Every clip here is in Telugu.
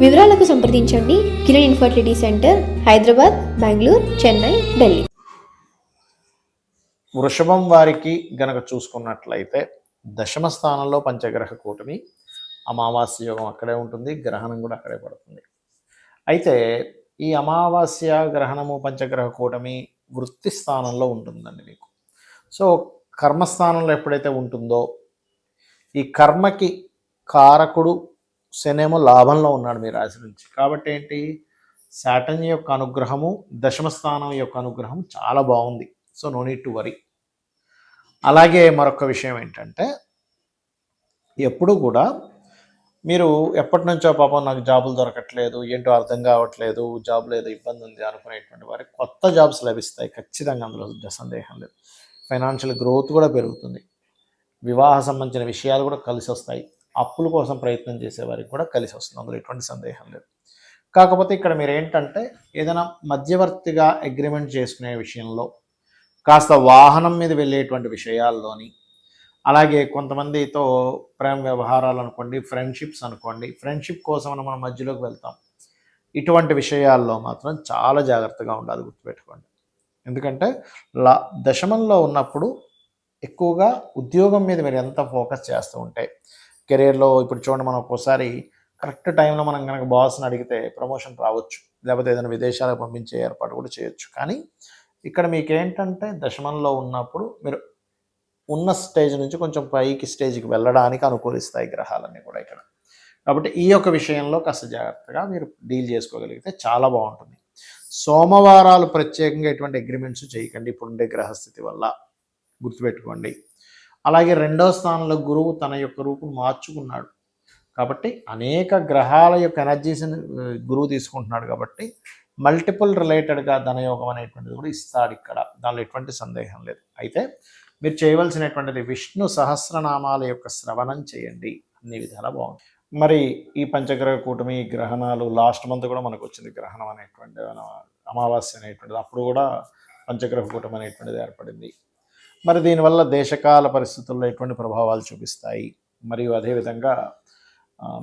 వివరాలకు సంప్రదించండి. Kiran infertility centre Hyderabad Bengaluru Chennai Delhi. వృషభం వారికి గనక చూసుకున్నట్లయితే దశమ స్థానంలో పంచగ్రహ కూటమి అమావాస్య యోగం అక్కడే ఉంటుంది గ్రహణం కూడా అక్కడే పడుతుంది. అయితే ఈ అమావాస్య గ్రహణము పంచగ్రహ కూటమి వృత్తి స్థానంలో ఉంటుందండి మీకు. సో కర్మస్థానంలో ఎప్పుడైతే ఉంటుందో ఈ కర్మకి కారకుడు శనేమో లాభంలో ఉన్నాడు మీ రాశి నుంచి. కాబట్టి ఏంటి? శాటన్ యొక్క అనుగ్రహము దశమ స్థానం యొక్క అనుగ్రహం చాలా బాగుంది. So no need to worry అలాగే మరొక విషయం ఏంటంటే ఎప్పుడు కూడా మీరు ఎప్పటి నుంచో పాపం నాకు జాబులు దొరకట్లేదు ఏంటో అర్థం కావట్లేదు జాబ్ లేదు ఇబ్బంది ఉంది అనుకునేటువంటి వారికి కొత్త జాబ్స్ లభిస్తాయి. ఖచ్చితంగా అందులో సందేహం లేదు. ఫైనాన్షియల్ గ్రోత్ కూడా పెరుగుతుంది. వివాహ సంబంధించిన విషయాలు కూడా కలిసి వస్తాయి అప్పుల కోసం ప్రయత్నం చేసేవారికి కూడా కలిసి వస్తుంది. అందులో ఎటువంటి సందేహం లేదు. కాకపోతే ఇక్కడ మీరు ఏంటంటే ఏదైనా మధ్యవర్తిగా అగ్రిమెంట్ చేసుకునే విషయంలో కాస్త వాహనం మీద వెళ్ళేటువంటి విషయాల్లోని అలాగే కొంతమందితో ప్రేమ వ్యవహారాలు అనుకోండి ఫ్రెండ్షిప్స్ అనుకోండి ఫ్రెండ్షిప్ కోసం మనం మధ్యలోకి వెళ్తాం. ఇటువంటి విషయాల్లో మాత్రం చాలా జాగ్రత్తగా ఉండాలి గుర్తుపెట్టుకోండి. ఎందుకంటే లా దశమంలో ఉన్నప్పుడు ఎక్కువగా ఉద్యోగం మీద మీరు ఎంత ఫోకస్ చేస్తూ ఉంటే కెరీర్లో ఇప్పుడు చూడండి మనం ఒక్కోసారి కరెక్ట్ టైంలో మనం కనుక బాస్ని అడిగితే ప్రమోషన్ రావచ్చు. లేకపోతే ఏదైనా విదేశాలకు పంపించే ఏర్పాటు కూడా చేయొచ్చు. కానీ ఇక్కడ మీకు ఏంటంటే దశమంలో ఉన్నప్పుడు మీరు ఉన్న స్టేజ్ నుంచి కొంచెం పైకి స్టేజ్కి వెళ్ళడానికి అనుకూలిస్తాయి గ్రహాలన్నీ కూడా ఇక్కడ. కాబట్టి ఈ యొక్క విషయంలో కాస్త జాగ్రత్తగా మీరు డీల్ చేసుకోగలిగితే చాలా బాగుంటుంది. సోమవారాలు ప్రత్యేకంగా ఎటువంటి అగ్రిమెంట్స్ చేయకండి. ఇప్పుడుండే గ్రహస్థితి వల్ల గుర్తుపెట్టుకోండి. అలాగే రెండో స్థానంలో గురువు తన యొక్క రూపును మార్చుకున్నాడు. కాబట్టి అనేక గ్రహాల యొక్క ఎనర్జీస్ని గురువు తీసుకుంటున్నాడు కాబట్టి మల్టిపుల్ రిలేటెడ్గా ధనయోగం అనేటువంటిది కూడా ఇస్తాడు ఇక్కడ. దానిలో ఎటువంటి సందేహం లేదు. అయితే మీరు చేయవలసినటువంటిది విష్ణు సహస్రనామాల యొక్క శ్రవణం చేయండి. అన్ని విధాలా బాగుంది. మరి ఈ పంచగ్రహ కూటమి గ్రహణాలు లాస్ట్ మంత్ కూడా మనకు వచ్చింది. గ్రహణం అనేటువంటి అమావాస్య అనేటువంటిది. అప్పుడు కూడా పంచగ్రహ కూటమి అనేటువంటిది ఏర్పడింది. మరి దీనివల్ల దేశకాల పరిస్థితుల్లో ఎటువంటి ప్రభావాలు చూపిస్తాయి? మరియు అదేవిధంగా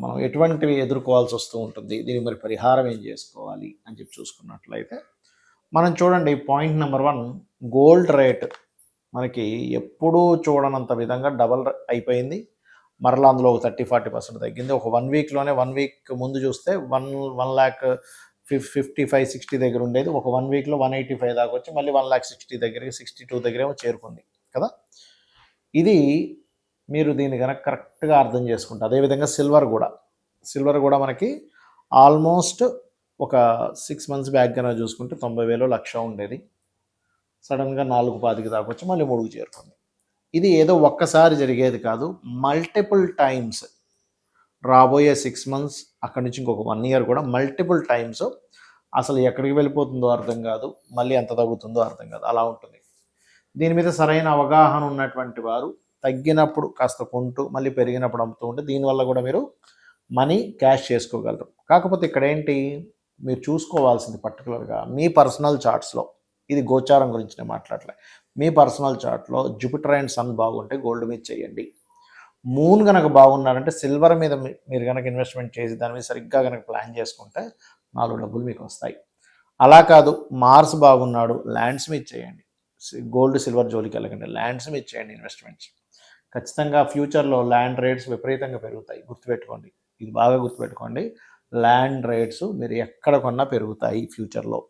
మనం ఎటువంటివి ఎదుర్కోవాల్సి వస్తూ ఉంటుంది? దీని మరి పరిహారం ఏం చేసుకోవాలి? అని చెప్పి చూసుకున్నట్లయితే మనం చూడండి point number one gold rate మనకి ఎప్పుడూ చూడనంత విధంగా డబల్ అయిపోయింది. మరలా అందులో ఒక థర్టీ ఫార్టీ పర్సెంట్ తగ్గింది. ఒక వన్ వీక్లోనే వన్ వీక్ ముందు చూస్తే వన్ వన్ ల్యాక్ ఫిఫ్ ఫిఫ్టీ ఫైవ్ సిక్స్టీ దగ్గర ఉండేది. ఒక వన్ వీక్లో వన్ ఎయిటీ ఫైవ్ దాకా వచ్చి మళ్ళీ వన్ ల్యాక్ సిక్స్టీ దగ్గరికి సిక్స్టీ టూ దగ్గరేమో చేరుకుంది. కదా? ఇది మీరు దీన్ని కనుక కరెక్ట్గా అర్థం చేసుకుంటే అదేవిధంగా సిల్వర్ కూడా. సిల్వర్ కూడా మనకి ఆల్మోస్ట్ ఒక సిక్స్ మంత్స్ బ్యాక్ కనుక చూసుకుంటే తొంభై వేలు లక్ష ఉండేది. సడన్గా నాలుగు పాతికి దాకా వచ్చి మళ్ళీ మూడుకు చేరుకుంది. ఇది ఏదో ఒక్కసారి జరిగేది కాదు. మల్టిపుల్ టైమ్స్ రాబోయే సిక్స్ మంత్స్ అక్కడి నుంచి ఇంకొక వన్ ఇయర్ కూడా మల్టిపుల్ టైమ్స్ అసలు ఎక్కడికి వెళ్ళిపోతుందో అర్థం కాదు మళ్ళీ ఎంత తగ్గుతుందో అర్థం కాదు. అలా ఉంటుంది. దీని మీద సరైన అవగాహన ఉన్నటువంటి వారు తగ్గినప్పుడు కాస్త కొంటూ మళ్ళీ పెరిగినప్పుడు అమ్ముతూ ఉంటే దీనివల్ల కూడా మీరు మనీ క్యాష్ చేసుకోగలరు. కాకపోతే ఇక్కడ ఏంటి? మీరు చూసుకోవాల్సింది పర్టికులర్గా మీ పర్సనల్ చార్ట్స్లో ఇది గోచారం గురించి నేను మాట్లాడలే. మీ పర్సనల్ చార్ట్లో జూపిటర్ అండ్ సన్ బాగుంటే గోల్డ్ మీద చేయండి. మూన్ కనుక బాగున్నారంటే సిల్వర్ మీద మీ- మీరు కనుక ఇన్వెస్ట్మెంట్ చేసి దాని మీద సరిగ్గా కనుక ప్లాన్ చేసుకుంటే నాలుగు డబ్బులు మీకు వస్తాయి. అలా కాదు మార్స్ బాగున్నాడు ల్యాండ్స్ మీద చేయండి. గోల్డ్ సిల్వర్ జోలికి వెళ్ళకండి ల్యాండ్స్ మీద చేయండి ఇన్వెస్ట్మెంట్స్. ఖచ్చితంగా ఫ్యూచర్లో ల్యాండ్ రేట్స్ విపరీతంగా పెరుగుతాయి గుర్తుపెట్టుకోండి. ఇది బాగా గుర్తుపెట్టుకోండి. ల్యాండ్ రేట్స్ మీరు ఎక్కడ కొన్నా పెరుగుతాయి ఫ్యూచర్లో.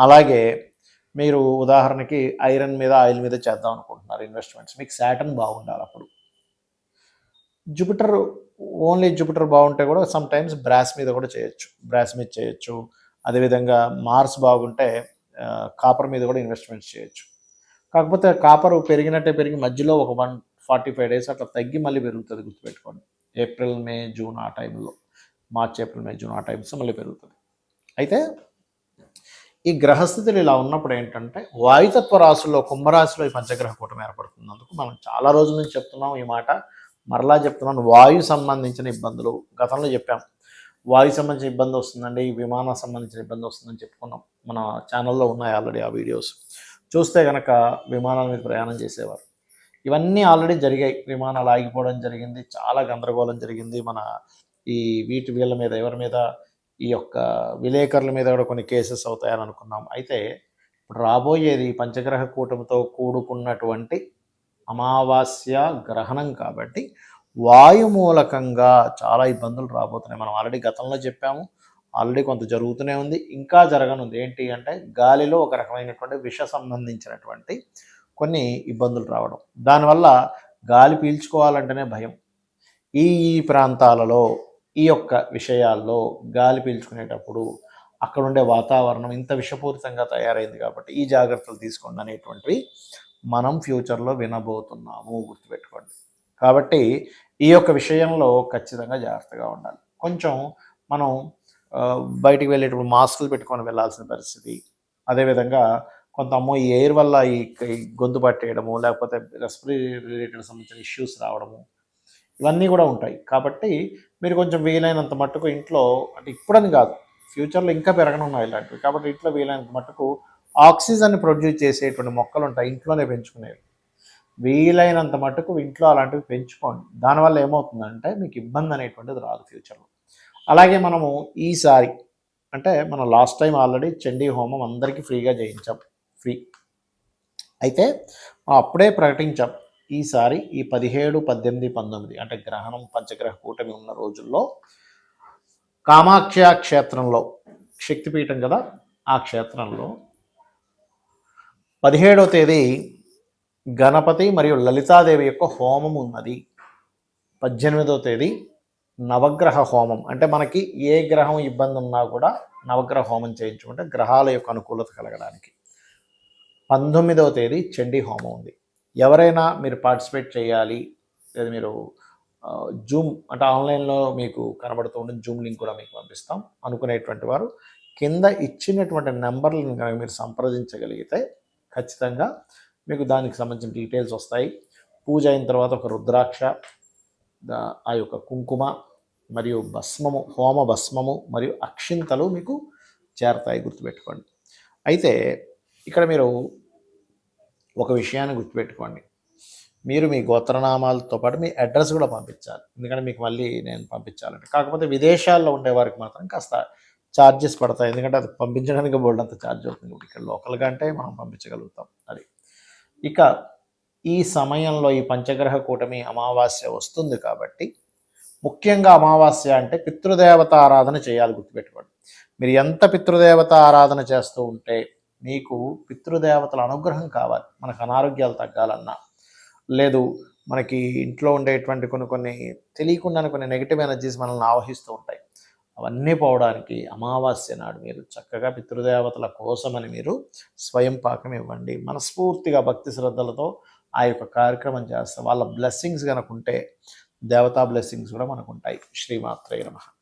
అలాగే మీరు ఉదాహరణకి ఐరన్ మీద ఆయిల్ మీద చేద్దాం అనుకుంటున్నారు ఇన్వెస్ట్మెంట్స్. మీకు శాటన్ బాగుండాలి? జూపిటర్ ఓన్లీ జూపిటర్ బాగుంటే కూడా సమ్ టైమ్స్ బ్రాస్ మీద కూడా చేయొచ్చు. బ్రాస్ మీద చేయొచ్చు. అదేవిధంగా మార్స్ బాగుంటే కాపర్ మీద కూడా ఇన్వెస్ట్మెంట్స్ చేయొచ్చు. కాకపోతే కాపర్ పెరిగినట్టే పెరిగి మధ్యలో ఒక వన్ ఫార్టీ ఫైవ్ డేస్ అట్లా తగ్గి మళ్ళీ పెరుగుతుంది గుర్తుపెట్టుకోండి. ఏప్రిల్ మే జూన్ ఆ టైంలో మార్చ్ ఏప్రిల్ మే జూన్ ఆ టైమ్స్ మళ్ళీ పెరుగుతుంది. అయితే ఈ గ్రహస్థితులు ఇలా ఉన్నప్పుడు ఏంటంటే వాయుతత్వ రాశుల్లో కుంభరాశిలో ఈ పంచగ్రహ కూటమి ఏర్పడుతుంది అందుకు మనం చాలా రోజుల నుంచి చెప్తున్నాం ఈ మాట. మరలా చెప్తున్నాను వాయు సంబంధించిన ఇబ్బందులు గతంలో చెప్పాం. వాయు సంబంధించిన ఇబ్బంది వస్తుందండి ఈ విమానం సంబంధించిన ఇబ్బంది వస్తుందని చెప్పుకున్నాం. మన ఛానల్లో ఉన్నాయి ఆల్రెడీ ఆ వీడియోస్. చూస్తే కనుక విమానాల మీద ప్రయాణం చేసేవారు. ఇవన్నీ ఆల్రెడీ జరిగాయి. విమానాలు ఆగిపోవడం జరిగింది చాలా గందరగోళం జరిగింది. మన ఈ వీటి వీళ్ళ మీద ఎవరి మీద ఈ యొక్క విలేకరుల మీద కూడా కొన్ని కేసెస్ అవుతాయని అనుకున్నాం. అయితే ఇప్పుడు రాబోయేది పంచగ్రహ కూటమితో కూడుకున్నటువంటి అమావాస్య గ్రహణం కాబట్టి వాయు మూలకంగా చాలా ఇబ్బందులు రాబోతున్నాయి. మనం ఆల్రెడీ గతంలో చెప్పాము ఆల్రెడీ కొంత జరుగుతూనే ఉంది ఇంకా జరగనుంది. ఏంటి అంటే గాలిలో ఒక రకమైనటువంటి విష సంబంధించినటువంటి కొన్ని ఇబ్బందులు రావడం. దానివల్ల గాలి పీల్చుకోవాలంటేనే భయం. ఈ ఈ ప్రాంతాలలో ఈ యొక్క విషయాల్లో గాలి పీల్చుకునేటప్పుడు అక్కడ ఉండే వాతావరణం ఇంత విషపూరితంగా తయారైంది కాబట్టి ఈ జాగ్రత్తలు తీసుకోండి అనేటువంటివి మనం ఫ్యూచర్లో వినబోతున్నాము గుర్తుపెట్టుకోండి. కాబట్టి ఈ యొక్క విషయంలో ఖచ్చితంగా జాగ్రత్తగా ఉండాలి. కొంచెం మనం బయటికి వెళ్ళేటప్పుడు మాస్కులు పెట్టుకొని వెళ్ళాల్సిన పరిస్థితి. అదేవిధంగా కొంత అమ్మో ఈ ఎయిర్ వల్ల ఈ ఈ గొంతు పట్టేయడము లేకపోతే రెస్పిరీ రిలేటెడ్ సంబంధించిన ఇష్యూస్ రావడము ఇవన్నీ కూడా ఉంటాయి. కాబట్టి మీరు కొంచెం వీలైనంత మట్టుకు ఇంట్లో అంటే ఇప్పుడని కాదు ఫ్యూచర్లో ఇంకా పెరగనున్నాయి ఇలాంటివి. కాబట్టి ఇంట్లో వీలైనంత మట్టుకు ఆక్సిజన్ ప్రొడ్యూస్ చేసేటువంటి మొక్కలు ఉంటాయి ఇంట్లోనే పెంచుకునేవి. వీలైనంత మటుకు ఇంట్లో అలాంటివి పెంచుకోండి. దానివల్ల ఏమవుతుందంటే మీకు ఇబ్బంది అనేటువంటిది రాదు ఫ్యూచర్లో అలాగే మనము ఈసారి అంటే మనం లాస్ట్ టైం ఆల్రెడీ చండీ హోమం అందరికీ ఫ్రీగా చేయించాం. ఫ్రీ అయితే అప్పుడే ప్రకటించాం ఈసారి ఈ పదిహేడు పద్దెనిమిది పంతొమ్మిది అంటే గ్రహణం పంచగ్రహ కూటమి ఉన్న రోజుల్లో కామాఖ్య క్షేత్రంలో శక్తిపీఠం కదా ఆ క్షేత్రంలో పదిహేడవ తేదీ గణపతి మరియు లలితాదేవి యొక్క హోమం ఉన్నది. పద్దెనిమిదవ తేదీ నవగ్రహ హోమం. అంటే మనకి ఏ గ్రహం ఇబ్బంది ఉన్నా కూడా నవగ్రహ హోమం చేయించుకుంటే గ్రహాల యొక్క అనుకూలత కలగడానికి. పంతొమ్మిదవ తేదీ చండీ హోమం ఉంది. ఎవరైనా మీరు పార్టిసిపేట్ చేయాలి లేదా మీరు జూమ్ అంటే ఆన్లైన్లో మీకు కనబడుతూ ఉండే జూమ్ లింక్ కూడా మీకు పంపిస్తాం. అనుకునేటువంటి వారు కింద ఇచ్చినటువంటి నెంబర్లను కనుక మీరు సంప్రదించగలిగితే ఖచ్చితంగా మీకు దానికి సంబంధించిన డీటెయిల్స్ వస్తాయి. పూజ అయిన తర్వాత ఒక రుద్రాక్ష ఆ యొక్క కుంకుమ మరియు భస్మము హోమ భస్మము మరియు అక్షింతలు మీకు చేరతాయి గుర్తుపెట్టుకోండి. అయితే ఇక్కడ మీరు ఒక విషయాన్ని గుర్తుపెట్టుకోండి. మీరు మీ గోత్రనామాలతో పాటు మీ అడ్రస్ కూడా పంపించాలి. ఎందుకంటే మీకు మళ్ళీ నేను పంపించాలంటే కాకపోతే విదేశాల్లో ఉండే వారికి మాత్రం కాస్త ఛార్జెస్ పడతాయి. ఎందుకంటే అది పంపించడానికి బోర్డు అంత ఛార్జ్ అవుతుంది. ఇక్కడ లోకల్గా అంటే మనం పంపించగలుగుతాం. అది. ఇక ఈ సమయంలో ఈ పంచగ్రహ కూటమి అమావాస్య వస్తుంది కాబట్టి ముఖ్యంగా అమావాస్య అంటే పితృదేవత ఆరాధన చేయాలి గుర్తుపెట్టుకోండి. మీరు ఎంత పితృదేవత ఆరాధన చేస్తూ ఉంటే మీకు పితృదేవతల అనుగ్రహం కావాలి. మనకు అనారోగ్యాలు తగ్గాలన్నా. లేదు మనకి ఇంట్లో ఉండేటువంటి కొన్ని కొన్ని తెలియకుండా కొన్ని నెగిటివ్ ఎనర్జీస్ మనల్ని ఆవహిస్తూ ఉంటాయి. అవన్నీ పోవడానికి అమావాస్య నాడు మీరు చక్కగా పితృదేవతల కోసమని మీరు స్వయం పాకం ఇవ్వండి. మనస్ఫూర్తిగా భక్తి శ్రద్ధలతో ఆ యొక్క కార్యక్రమం చేస్తే వాళ్ళ బ్లెస్సింగ్స్ కనుక ఉంటే దేవతా బ్లెస్సింగ్స్ కూడా మనకు ఉంటాయి శ్రీమాత్రే నమః.